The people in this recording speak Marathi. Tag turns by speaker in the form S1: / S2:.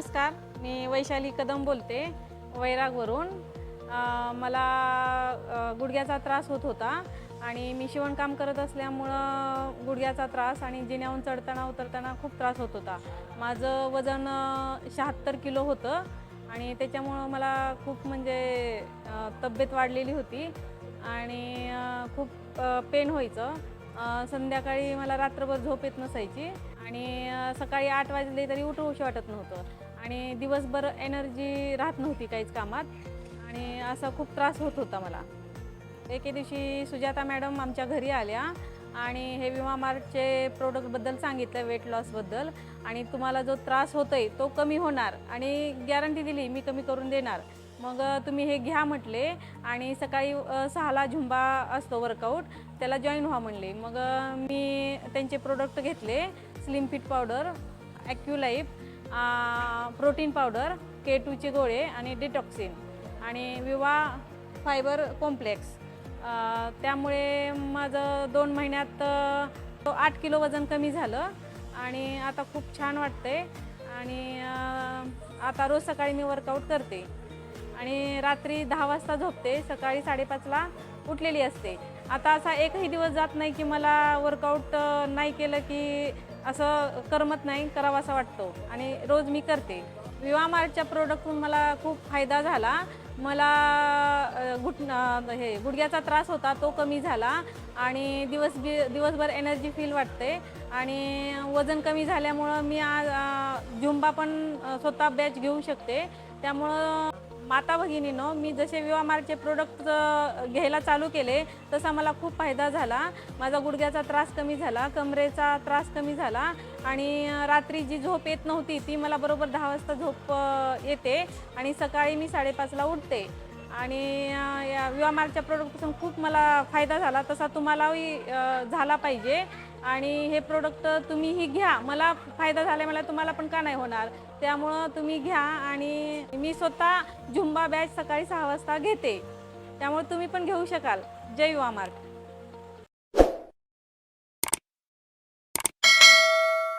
S1: नमस्कार मी वैशाली कदम बोलते वैरागवरून मला गुडघ्याचा त्रास होत होता आणि मी शिवणकाम करत असल्यामुळं गुडघ्याचा त्रास आणि जिन्याहून चढताना उतरताना खूप त्रास होत होता. माझं वजन शहात्तर किलो होतं आणि त्याच्यामुळं मला खूप म्हणजे तब्येत वाढलेली होती आणि खूप पेन व्हायचं. संध्याकाळी मला रात्रभर झोप येत नसायची आणि सकाळी आठ वाजले तरी उठूशी वाटत नव्हतं. आणि दिवसभर एनर्जी राहत नव्हती काहीच कामात. आणि असा खूप त्रास होत होता मला. एके दिवशी सुजाता मॅडम आमच्या घरी आल्या आणि हे विमा मार्टचे प्रोडक्टबद्दल सांगितलं वेट लॉसबद्दल आणि तुम्हाला जो त्रास होतोय तो कमी होणार आणि गॅरंटी दिली मी कमी करून देणार. मग तुम्ही हे घ्या म्हटले आणि सकाळी सहाला झुंबा असतो वर्कआउट त्याला जॉईन व्हा म्हणले. मग मी त्यांचे प्रोडक्ट घेतले slim fit powder Aculife protein powder K टूचे गोळे आणि डिटॉक्सिन आणि विवा फायबर कॉम्प्लेक्स. त्यामुळे माझं दोन महिन्यात तो आठ किलो वजन कमी झालं आणि आता खूप छान वाटते आणि आता रोज सकाळी मी वर्कआउट करते आणि रात्री दहा वाजता झोपते सकाळी साडेपाचला उठलेली असते. आता असा एकही दिवस जात नाही की मला वर्कआउट नाही केलं की असं करमत नाही करावा असा वाटतो. आणि रोज मी करते. विवा मार्टच्या प्रोडक्टून मला खूप फायदा झाला. मला अ, घुट हे गुडघ्याचा त्रास होता तो कमी झाला. आणि दिवस दिवसभर एनर्जी फील वाटते. आणि वजन कमी झाल्यामुळं मी आज झुंबा पण स्वतः बॅच घेऊ शकते. त्यामुळं माता भगिनीनं मी जसे विवा मार्टचे प्रोडक्ट घ्यायला चालू केले तसा मला खूप फायदा झाला. माझा गुडघ्याचा त्रास कमी झाला कमरेचा त्रास कमी झाला आणि रात्री जी झोप येत नव्हती ती मला बरोबर दहा वाजता झोप येते आणि सकाळी मी साडेपाचला उठते. आणि या विवा मार्टच्या प्रोडक्टपासून खूप मला फायदा झाला तसा तुम्हालाही झाला पाहिजे. आणि हे प्रोडक्ट तुम्हीही घ्या. मला फायदा झाला मला तुम्हाला पण का नाही होणार. त्यामुळं तुम्ही घ्या आणि मी स्वतः झुंबा बॅच सकाळी सहा वाजता घेते. त्यामुळे तुम्ही पण घेऊ शकाल. जय युवा मार्ट